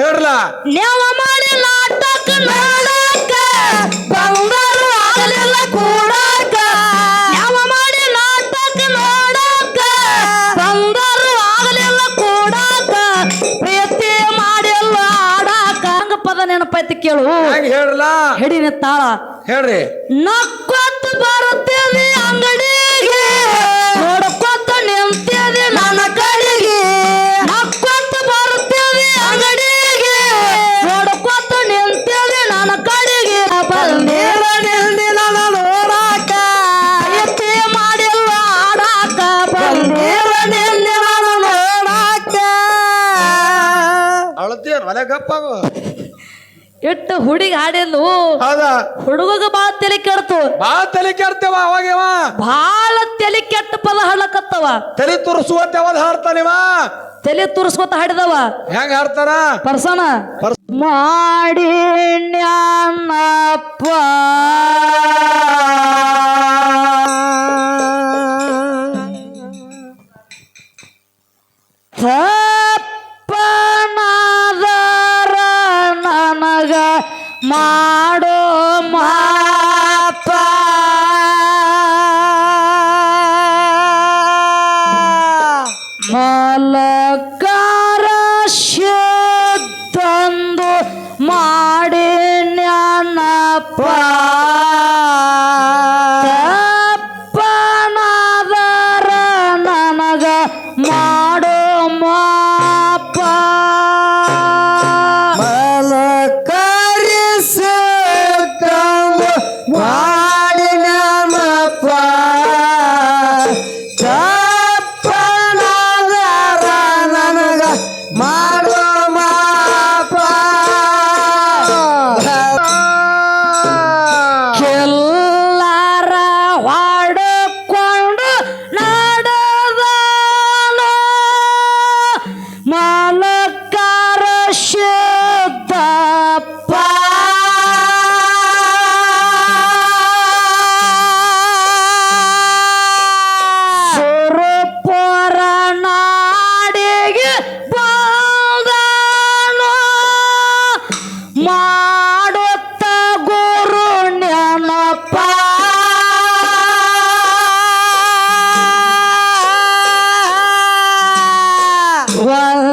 ಹೇಳ್ರಲ್ಲ ನೇವ ಮಾಡಿ ನಾಟಕ ನೋಡಕ ಬಂದರು ಆಗಲಿಲ್ಲ ಕೂಡಾಕ. ನೇವ ಮಾಡಿ ನಾಟಕ ನೋಡಕ ಬಂದರು ಆಗಲಿಲ್ಲ ಕೂಡಾಕ. ಪ್ರೀತಿ ಮಾಡಿಲ್ಲ ಆಡಾಕ. ಹಂಗ ಪದ ನೆನಪೈತಿ ಕೇಳು. ಹೆಂಗ್ ಹೇಳ್ರಲ್ಲ ಹಿಡಿನ ತಾಳ ಹೇಳ್ರಿ. ನಕ್ಕೊತ್ತ ಒಲೆ ಗಪ್ಪಾಗು ಇಟ್ಟು ಹುಡುಗಿ ಹಾಡಿದ್ಲು ಹೌದಾ? ಹುಡುಗಗ ಬಾ ತಲೆ ಕೆಡ್ತು. ಬಾ ತಲೆ ಕೆಡ್ತೇವ ಅವಾಗವ ಭಾಳ ತಲೆ ಕೆಟ್ಟ ಪದ ಹಾಡಕತ್ತವ ತಲೆ ತುರ್ಸುವಂತ ಯಾವ್ದು ಹಾಡ್ತಾನಿವ ತಲೆ ತುರ್ಸ್ಕೊತ ಹಾಡಿದವ. ಹೆಂಗ ಹಾಡ್ತಾರ? ಪರ್ಸನ? ಪರ್ಸ್- ಮಾಡಿ ನ್ಯಾನಪ್ಪ ತಪ್ಪನಾದರ ಮಾಡೋ one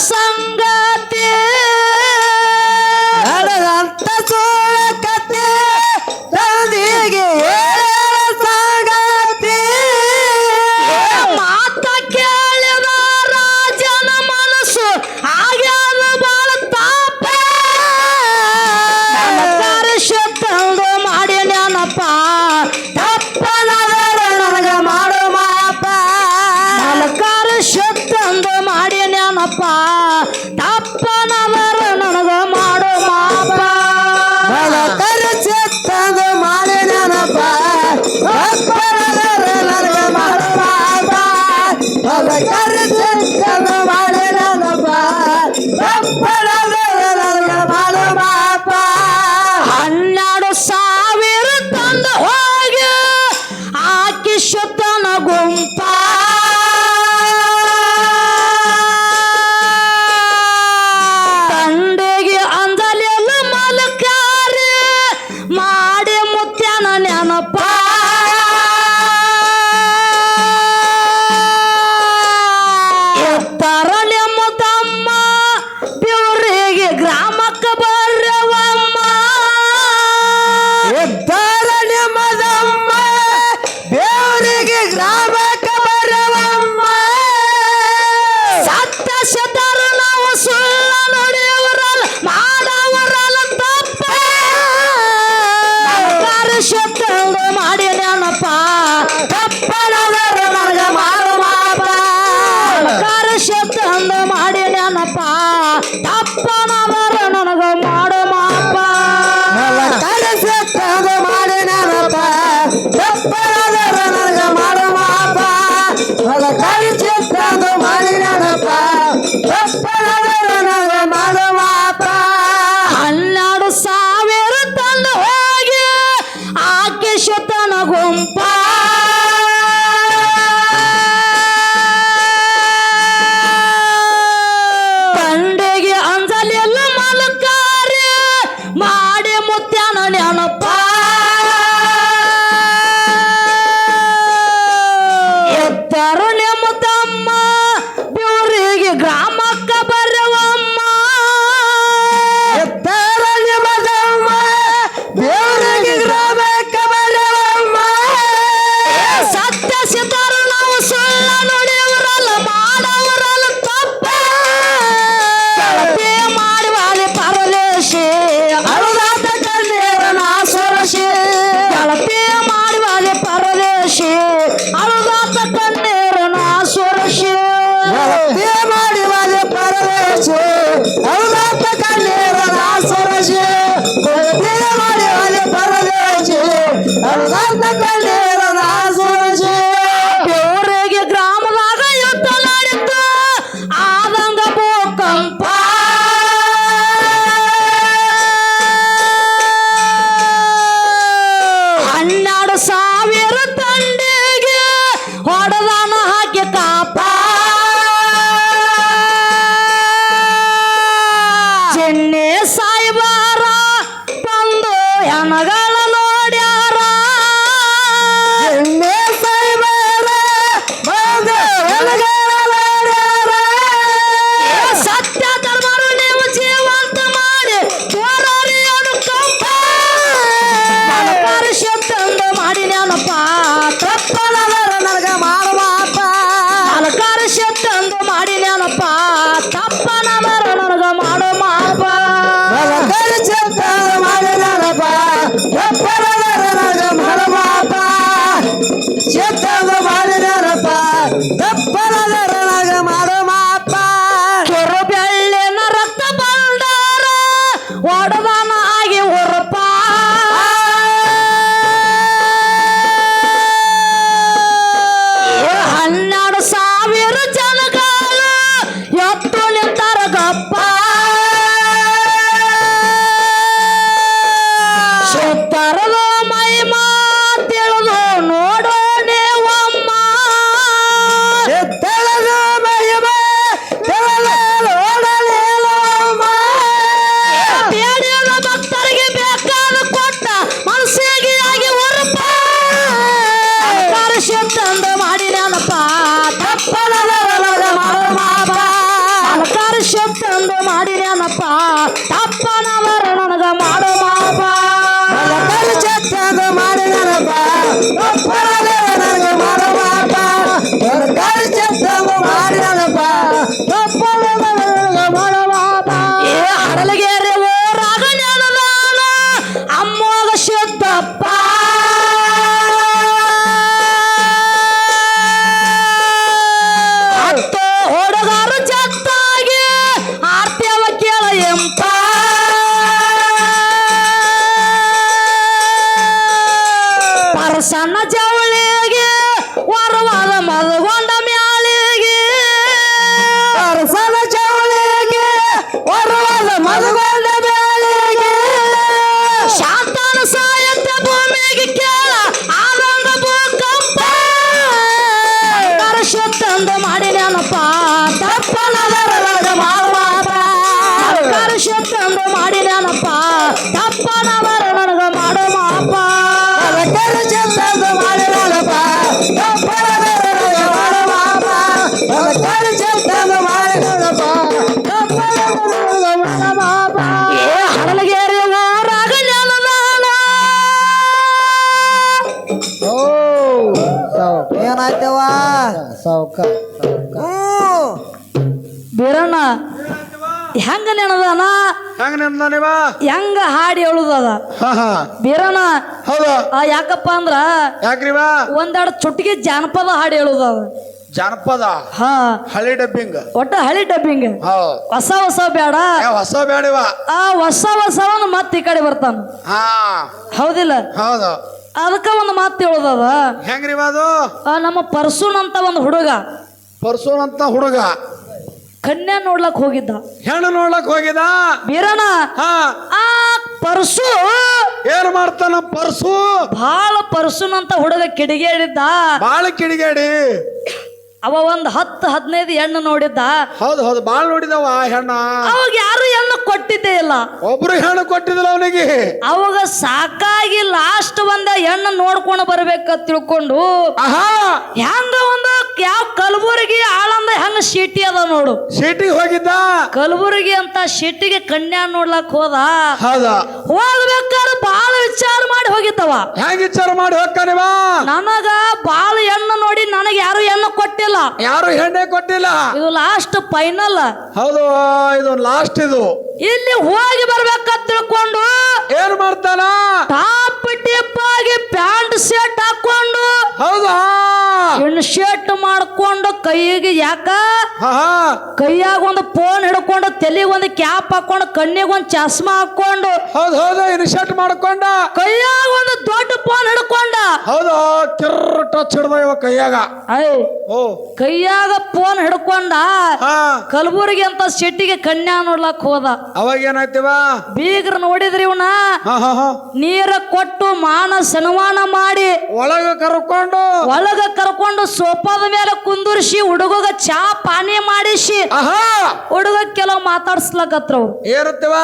força Hebat! ತಂಡಿಗೆ ಹೊಡೆದಾನ ಹೆಂಗ ನೆನದಾನ ಹೆಂಗ ನೆನದಾನಿವ ನೀವ? ಹೆಂಗ ಹಾಡಿ ಹೇಳುದದ? ಬೀರನ ಹೌದು. ಆ ಯಾಕಪ್ಪ ಅಂದ್ರ ಯಾಕ್ರಿವ ಒಂದೆರಡು ಚುಟ್ಟಿಗೆ ಜಾನಪದ ಹಾಡಿ ಹೇಳುದದ ಜಾನಪದ? ಹಾ. ಹಳಿ ಡಬ್ಬಿಂಗ್. ಒಟ್ಟ ಹಳಿ ಡಬ್ಬಿಂಗ್. ಹೊಸ ಹೊಸ ಬೇಡ ಹೊಸ ಬೇಡವ ಆ ಹೊಸ ಹೊಸವನ್ನ ಮತ್ತೆ ಈ ಕಡೆ ಬರ್ತಾನ. ಹಾ. ಹೌದಿಲ್ಲ? ಹೌದು. ಅದಕ್ಕ ಒಂದು ಮಾತು ಹೇಳುದದ ಹೆಂಗ್ರಿವ ಅದು? ನಮ್ಮ ಪರ್ಸೂನ್ ಅಂತ ಒಂದು ಹುಡುಗ. ಪರ್ಸೂನ್ ಅಂತ ಹುಡುಗ. ಕನ್ಯಾ ನೋಡ್ಲಕ್ ಹೋಗಿದ್ದ. ಹೆಣ್ಣು ನೋಡ್ಲಕ್ ಹೋಗಿದ ಬೀರಣ ಹಾ. ಆ ಪರ್ಸು ಏನ್ ಮಾಡ್ತಾನ ಪರ್ಸು? ಬಾಳ ಪರ್ಸುನ್ ಅಂತ ಹುಡುಗ ಕಿಡಿಗೇಡಿದ್ದ ಬಾಳ ಕಿಡಿಗೇಡಿ ಅವ ಒಂದ್ ಹತ್ತು ಹದಿನೈದು ಹೆಣ್ಣು ನೋಡಿದ್ದ. ಹೌದು ಹೌದು ಬಾಳ್ ನೋಡಿದವ ಹೆಣ್ಣ. ಅವಾಗ ಯಾರು ಹೆಣ್ಣು ಕೊಟ್ಟಿದ್ದೇ ಇಲ್ಲ. ಒಬ್ರು ಹೆಣ್ಣು ಕೊಟ್ಟಿದಿಲ್ಲ ಅವನಿಗೆ. ಅವಾಗ ಸಾಕಾಗಿ ಲಾಸ್ಟ್ ಒಂದ ಹೆಣ್ಣು ನೋಡ್ಕೊಂಡು ಬರ್ಬೇಕ ತಿಳ್ಕೊಂಡು ಆಹಾ. ಹೆಂಗ ಒಂದು ಯಾವ ಕಲಬುರಗಿ ಆಳಂದ ಹೆಣ್ಣು ಶೀಟಿ ಅದ ನೋಡು. ಸಿಟಿಗೆ ಹೋಗಿದ್ದ? ಕಲಬುರಗಿ ಅಂತ ಶೆಟ್ಟಿಗೆ ಕನ್ಯಾ ನೋಡ್ಲಕ್ ಹೋದ. ಹೌದ. ಹೋಗ್ಬೇಕಾದ್ರೆ ಬಾಳ ವಿಚಾರ ಮಾಡಿ ಹೋಗಿದ್ದವ. ಹೆಂಗ್ ವಿಚಾರ ಮಾಡಿ ಹೋಗ್ತಾನಿವ ನನಗ ಬಾಳ ಹೆಣ್ಣು ನೋಡಿ ನನಗೆ ಯಾರು ಹೆಣ್ಣು ಕೊಟ್ಟಿಲ್ಲ. ಯಾರು ಹೆಣ್ಣೆ ಕೊಟ್ಟಿಲ್ಲ? ಇದು ಲಾಸ್ಟ್ ಫೈನಲ್ ಹೌದು ಇದು ಲಾಸ್ಟ್ ಇದು. ಇಲ್ಲಿ ಹೋಗಿ ಬರ್ಬೇಕಂತ ತಿಳ್ಕೊಂಡು ಏನ್ ಮಾಡ್ತಾನ? ಟಾಪ್ ಟಿಪ್ ಆಗಿ ಪ್ಯಾಂಟ್ ಶರ್ಟ್ ಹಾಕೊಂಡು ಹೌದಾ? ಇನ್ ಶರ್ಟ್ ಮಾಡ್ಕೊಂಡು ಕೈಗೆ ಯಾಕ? ಕೈಯಾಗ ಒಂದು ಫೋನ್ ಹಿಡ್ಕೊಂಡು ತಲೆಗೆ ಒಂದು ಕ್ಯಾಪ್ ಹಾಕೊಂಡು ಕಣ್ಣಿಗೆ ಒಂದು ಚಸ್ಮಾ ಹಾಕೊಂಡು ಹೌದು ಮಾಡ್ಕೊಂಡ. ಕೈಯಾಗ ಒಂದು ದೊಡ್ಡ ಫೋನ್ ಹಿಡ್ಕೊಂಡ ಹೌದು ಕಿರ್ರ ಟಚ್ ಹಿಡ್ದ ಇವ ಕೈಯಾಗ. ಐ ಓ. ಕೈಯಾಗ ಫೋನ್ ಹಿಡ್ಕೊಂಡ ಹಾ. ಕಲಬುರಗಿ ಅಂತ ಶೆಟ್ಟಿಗೆ ಕನ್ಯಾ ನೋಡ್ಲಕ್ ಹೋದ. ಅವಾಗ ಏನಾಯ್ತಿವ? ಬೀಗ್ರ ನೋಡಿದ್ರಿ ಇವನ? ಹಾ ಹಾ ಹಾ. ನೀರ ಕೊಟ್ಟು ಮಾನ ಸನ್ಮಾನ ಮಾಡಿ ಒಳಗ ಕರ್ಕೊಂಡು. ಒಳಗ ಕರ್ಕೊಂಡು ಸೋಫಾದ ಮೇಲೆ ಕುಂದುರ್ಸಿ ಹುಡುಗಗ ಚಾ ಪಾನಿ ಮಾಡಿಸಿ ಆಹಾ. ಹುಡುಗ ಕೆಲವು ಮಾತಾಡ್ಸ್ಲಕತ್ರ ಅವ್ರು. ಏನತ್ತಿವ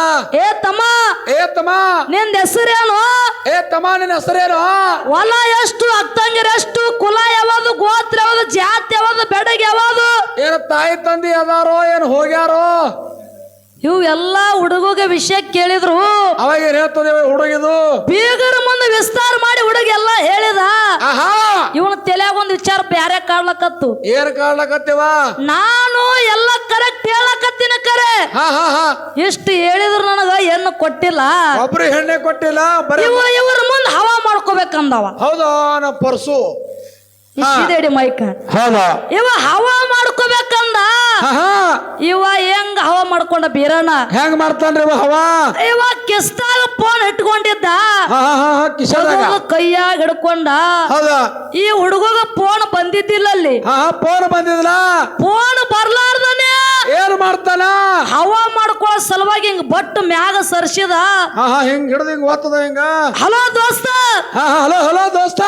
ಏ ತಮ್ಮ ಏ ತಮ್ಮ. ನಿಂದ ಹೆಸರೇನು? ಏ ತಮ್ಮ ನಿನ್ನ ಹೆಸರೇನು? ಹೊಲ ಎಷ್ಟು ಅತ್ತಂಗಿರಷ್ಟು ಕುಲ ಯಾವುದು, ಗೋತ್ರ ಯಾವುದು, ಜಾತಿ ಯಾವುದು, ಬೆಡಗ್ ಯಾವುದು? ಏನು ತಾಯಿ ತಂದಿ ಅದಾರೋ, ಏನ್ ಹೋಗ್ಯಾರೋ? ಇವು ಎಲ್ಲಾ ಹುಡುಗಗೆ ವಿಷಯ ಕೇಳಿದ್ರು. ಅವಾಗ ಏನ್ ಹೇಳ್ತದೆ ಹುಡುಗಿದು? ಬೀಗರ ಮುಂದೆ ವಿಸ್ತಾರ ಮಾಡಿ ಹುಡುಗ ಎಲ್ಲ ಹೇಳಿದ. ಆಹಾ! ಇವನ ತಲೆಯಾಗ ಒಂದು ವಿಚಾರ ಬ್ಯಾರೆ ಕಾಡ್ಲಕತ್ತು ಏನ್ ಕಾಡ್ಲಕತ್ತಿವ ನಾನು ಎಲ್ಲ ಕರೆಕ್ಟ್ ಹೇಳಕತ್ತಿನ ಕರೆ. ಹಾ ಹಾ ಹಾ. ಇಷ್ಟು ಹೇಳಿದ್ರು ನನಗ ಏನು ಕೊಟ್ಟಿಲ್ಲ. ಒಬ್ರು ಹೆಣ್ಣೆ ಕೊಟ್ಟಿಲ್ಲ ಬರೀ ಇವ ಇವ್ರ ಮುಂದೆ ಹವಾ ಮಾಡ್ಕೋಬೇಕಂದವ. ಹೌದಾ ನಮ್ಮ ಪರ್ಸು. ಇಸಿದೇಡಿ ಮೈಕ. ಹೌದಾ? ಇವ ಹವಾ ಮಾಡ್ಕೋಬೇಕಂದ. ಇವ ಹೆಂಗ ಹವಾ ಮಾಡ್ಕೊಂಡ ಬೀರಣ್ಣ? ಹೆಂಗ್ ಮಾಡ್ತಾನ್ರಿ ಇವ ಹವಾ? ಇವ ಕಿಸ್ತಾಗ ಫೋನ್ ಇಟ್ಕೊಂಡಿದ್ದ. ಕೈಯಾಗ ಹಿಡ್ಕೊಂಡ. ಈ ಹುಡುಗಗ ಫೋನ್ ಬಂದಿದ್ದಿಲ್ಲ ಅಲ್ಲಿ ಫೋನ್ ಬಂದಿದ್ಲ? ಫೋನ್ ಬರ್ಲಾರ್ದನೆ ಏನ್ ಮಾಡ್ತಾನ ಹವಾ ಮಾಡ್ಕೊಳ್ಳೋ ಸಲುವಾಗಿ ಹಿಂಗ್ ಬಟ್ ಮ್ಯಾಗ ಸರ್ಸಿದ. ಹಾ ಹಾ ಹಿಂಗ್ ಹಿಡ್ದು ಹಿಂಗ್ ಓದ್ತದ ಹಿಂಗ? ಹಲೋ ದೋಸ್ತ. ಹಾ ಹಲೋ ಹಲೋ ದೋಸ್ತ.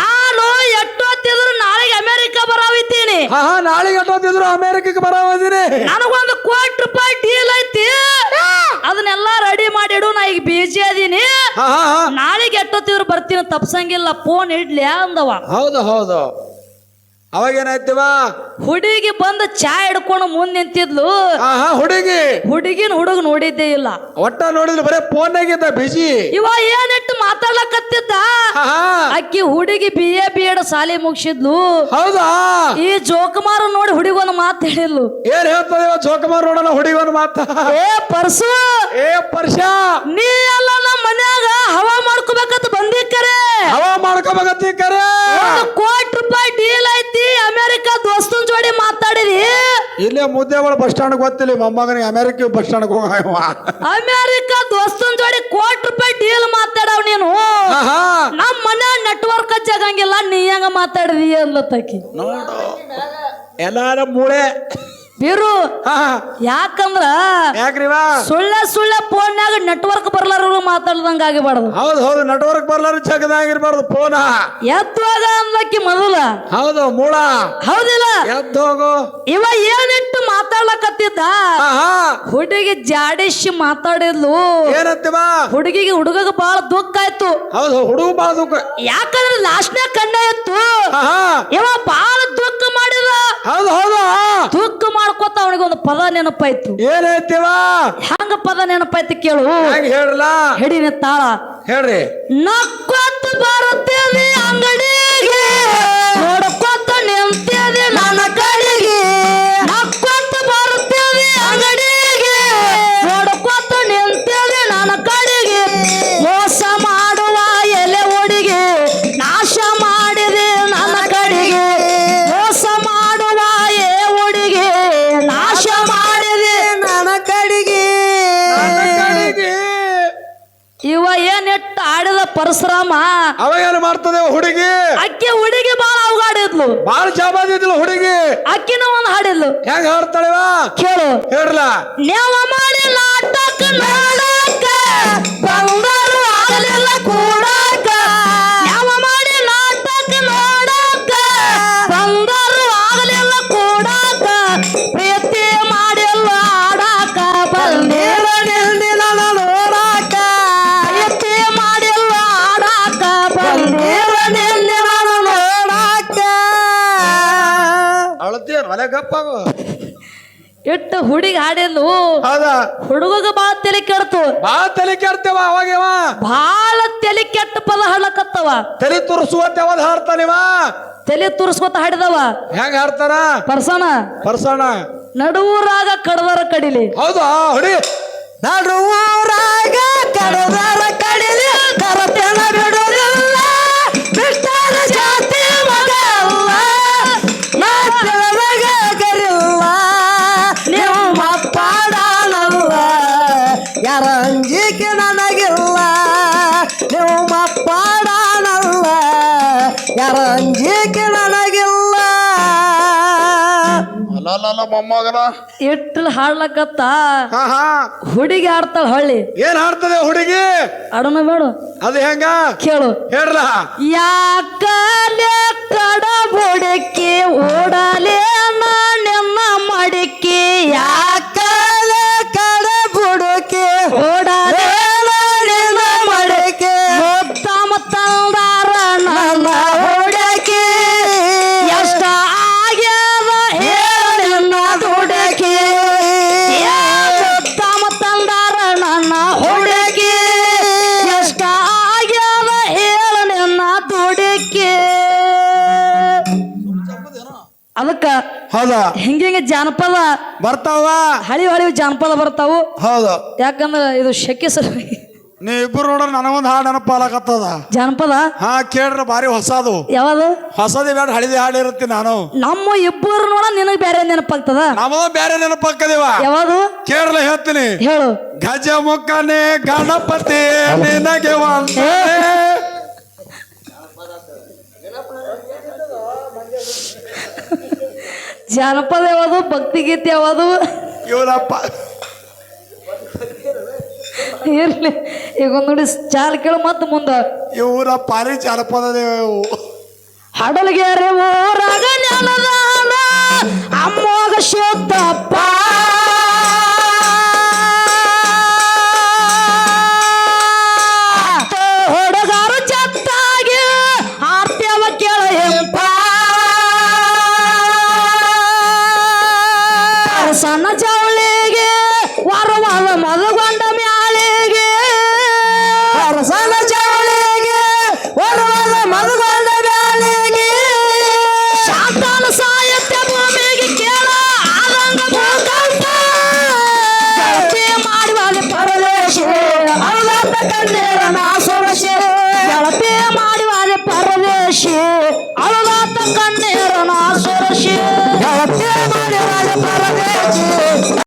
ನಾನು ಎಷ್ಟೊತ್ತಿದ್ರು ನಾಳೆಗೆ ಅಮೆರಿಕ ಬರಾವಿದ್ದೀನಿ ಹಾ ಹಾ ನಾಳೆಗೆ ಎಷ್ಟೊತ್ತಿದ್ರು ಅಮೇರಿಕಕ್ಕೆ ಬರೋದಿರಿ ನನಗೊಂದು ಕೋಟಿ ರೂಪಾಯಿ ಡೀಲ್ ಐತಿ. ಅದನ್ನೆಲ್ಲ ರೆಡಿ ಮಾಡಿಡು ನಾ ಈಗ ಬಿಜಿ ಅದೀನಿ. ಹಾ ಹಾ ಹಾ. ನಾಳೆಗೆ ಎಷ್ಟೊತ್ತಿದ್ರು ಬರ್ತೀನಿ ತಪ್ಸಂಗಿಲ್ಲ ಫೋನ್ ಇಡ್ಲಿ ಅಂದವ. ಹೌದು ಹೌದು. ಅವಾಗ ಏನಾಯ್ತಿವ ಹುಡುಗಿ ಬಂದು ಚಾ ಹಿಡ್ಕೊಂಡು ಮುಂದೆ ನಿಂತಿದ್ಲು. ಹಾ ಹಾ ಹುಡುಗಿ. ಹುಡುಗಿನ ಹುಡುಗ ನೋಡಿದ್ದೇ ಇಲ್ಲ. ಒಟ್ಟ ನೋಡಿದ್ರು ಬರೇ ಫೋನ್ನಾಗಿದ್ದ ಬಿಜಿ ಇವ ಏನಿಟ್ಟು ಮಾತಾಡ್ಲಕತ್ತಿದ್ದ? ಅಕ್ಕಿ ಹುಡುಗಿ ಬಿ ಎ ಬಿ ಎಡ್ ಸಾಲಿ ಮುಗಿಸಿದ್ಲು. ಹೌದಾ? ಈ ಜೋಕುಮಾರ ನೋಡಿ ಹುಡುಗನ ಮಾತು ಹೇಳಿದ್ಲು. ಏನ್ ಹೇಳ್ತದೆ ಜೋಕುಮಾರ್ ನೋಡೋಣ ಹುಡುಗನ ಮಾತು? ಏ ಪರ್ಸು. ಏ ಪರ್ಷ. ನೀ ಎಲ್ಲ ನಮ್ಮ ಮನ್ಯಾಗ ಹವಾ ಮಾಡ್ಕೋಬೇಕಂತ ಬಂದಿ ಕರೆ. ಹವಾ ಮಾಡ್ಕೋಬೇಕಂತ ಕರೆ. ಒಂದು ಇಲ್ಲೇ ಮುದ್ದೇವಾಳ ಬಸ್ ಸ್ಟ್ಯಾಂಡ್ ಗೊತ್ತಿಲ್ಲ ಮೊಮ್ಮಗನಿಗೆ ಅಮೆರಿಕ ಬಸ್ ಸ್ಟ್ಯಾಂಡ್ ಹೋಗ ಅಮೆರಿಕ ದೋಸ್ತನ್ ಜೋಡಿ ಕೋಟಿ ರೂಪಾಯಿ ಡೀಲ್ ಮಾತಾಡವ್ ನೀನು. ನಮ್ಮ ಮನೆ ನೆಟ್ವರ್ಕ್ ಹಚ್ಚಗಂಗಿಲ್ಲ ನೀ ಹೆಂಗ ಮಾತಾಡಿದಿ ಅನ್ಲತ್ತಕಿ ನೋಡು. ಎಲ್ಲಾರ ಮೂಳೆ. ಬೀರು ಹಾ. ಯಾಕಂದ್ರ ಯಾಕ್ರಿವಾ ಸುಳ್ಳ ಸುಳ್ಳ ಫೋನ್ಯಾಗ ನೆಟ್ವರ್ಕ್ ಬರ್ಲಾರ ಮಾತಾಡ್ದಂಗ ಆಗಿಬಾರ್ದು. ಹೌದು ಹೌದು ನೆಟ್ವರ್ಕ್ ಬರ್ಲಾರ ಚಗದಾಗಿರ್ಬಾರ್ದು ಫೋನ. ಎತ್ತೋಗ ಅನ್ಲಕ್ಕಿ ಮೊದಲ. ಹೌದು ಮೂಳ. ಹೌದಿಲ್ಲ? ಎದ್ದು ಹೋಗು ಇವ ಏನಿಟ್ಟು ಮಾತಾಡ್ಲಕತ್ತಿದ್ದ? ಹುಡುಗಿ ಜಾಡಿಸಿ ಮಾತಾಡಿದ್ಲು. ಏನಂತೀವ ಹುಡುಗಿಗೆ ಹುಡುಗಗ ಬಹಳ ದುಃಖ ಆಯ್ತು. ಹೌದು ಹುಡುಗ ಬಹಳ ದುಃಖ. ಯಾಕಂದ್ರೆ ಲಾಸ್ಟ್ನೇ ಕಣ್ಣ ಇತ್ತು. ಇವ ಬಹಳ ದುಃಖ ಹೌದು ಹೌದು. ಮಾಡ್ಕೊತ ಅವನಿಗೆ ಒಂದು ಪದ ನೆನಪಾಯ್ತು. ಏನೈತಿವ ಹೆಂಗ ಪದ ನೆನಪಾಯ್ತು ಕೇಳು. ಹೆಂಗ್ ಹೇಳ್ರಲ್ಲ? ಹಿಡಿನ ತಾಳ. ಹೇಳ್ರಿ. ನಕ್ಕೊತ್ತು ಬರುತ್ತೇವೆ ಅಂಗಡಿಗೆ. ನೋಡ್ಕೊತ ನಿಂತೇವೆ ಪರಶುರಾಮ. ಅವ ಏನ್ ಮಾಡ್ತದೆ ಹುಡುಗಿ? ಅಕ್ಕಿ ಹುಡುಗಿ ಬಾಳ ಅವಗಾಡಿದ್ಲು. ಬಾಳ ಜಾಬಾದಿದ್ಲು ಹುಡುಗಿ. ಅಕ್ಕಿನ ಒಂದು ಹಾಡಿದ್ಲು. ಹೆಂಗ್ ಹಾಡ್ತಾಳೆ ಕೇಳು. ಹೇಳ್ರಲ್ಲ ನೇವ ಮಾಡಿ ನಾಟಕ ನಾಡಕ ಗಪ್ಪಾಗು. ಇಟ್ಟು ಹುಡುಗಿ ಹಾಡಿದ್ಲು ಹೌದಾ? ಹುಡುಗಗ ಬಾಳ ತಲೆ ಕೆಡ್ತು. ಬಾ ತಲೆ ಕೆಡ್ತೇವ ಅವಾಗೇವ ಬಾಳ ತಲೆ ಕೆಟ್ಟ ಪದ ಹಾಡಕತ್ತವ ತಲೆ ತುರ್ಸುವಂತ ಯಾವ್ದು ಹಾಡ್ತಾನಿವ ತಲೆ ತುರ್ಸ್ಕೊತ ಹಾಡಿದವ. ಹೆಂಗ್ ಹಾಡ್ತಾರ ಪರ್ಸಣ ಪರ್ಸಣ ನಡುವರಾಗ ಕಡದರ ಕಡಿಲಿ. ಹೌದು? ಹುಡಿ. ನಡುವೂರಾಗ ಮೊಮ್ಮಗನ? ಇಟ್ಟಲ್ ಹಾಡ್ಲಕತ್ತ? ಹಾ ಹಾ. ಹುಡುಗಿ ಆಡ್ತಾಳ ಹೊಳ್ಳಿ. ಏನ್ ಹಾಡ್ತದೆ ಹುಡುಗಿ? ಅಡನ ಬೇಡ. ಅದು ಹೆಂಗ? ಕೇಳು. ಹೇಳ ಯಾಕಲೆ ಕಡ ಬುಡಕಿ ಓಡಲೆ ನಿನ್ನ ಮಡಿಕೆ ಹೌದಾ ಹಿಂಗೆ ಜಾನಪದ? ಬರ್ತಾವ. ಹಳಿ ಹಳಿ ಜಾನಪದ ಬರ್ತಾವು. ಹೌದು. ಯಾಕಂದ್ರೆ ಇದು ಶೆಕೆ ಸಲುವಾಗಿ ನೀ ಇಬ್ರು ನೋಡ್ರ ನನಗೊಂದು ಹಾಡು ನೆನಪಾಲಕತ್ತದ. ಜಾನಪದ? ಹಾ ಕೇಳ್ರ ಬಾರಿ ಹೊಸದು. ಯಾವ್ದು? ಹೊಸದಿ ಬೇಡ ಹಳಿದಿ ಹಾಡು ಇರುತ್ತೆ ನಾನು. ನಮ್ಮ ಇಬ್ಬರು ನೋಡ ನಿನಗೆ ಬೇರೆ ನೆನಪಾಗ್ತದ? ನಾವು ಬೇರೆ ನೆನಪಾಕದಿವ ಯಾವ್ದು? ಕೇಳ್ರ ಹೇಳ್ತೀನಿ. ಹೇಳು. ಗಜ ಮುಖನೇ ಗಣಪತಿ ನಿನಗೆ ವಂದನೆ. ಜಾನಪದ ಯಾವುದು ಭಕ್ತಿಗೀತೆ ಯಾವುದು ಇವನಪ್ಪ. ಇರ್ಲಿ. ಈಗ ಒಂದ್ ನೋಡಿ ಚಾಲ್ ಕೇಳು ಮತ್ತೆ ಮುಂದ. ಇವರ ಪಾರಿ ಜಾನಪದ ಇವು. ಹಡಲ್ಗೆರೆ ಊರಾಗ ನೆಲದಾನ ಅಮ್ಮೋಗ ಶುದ್ಧಪ್ಪ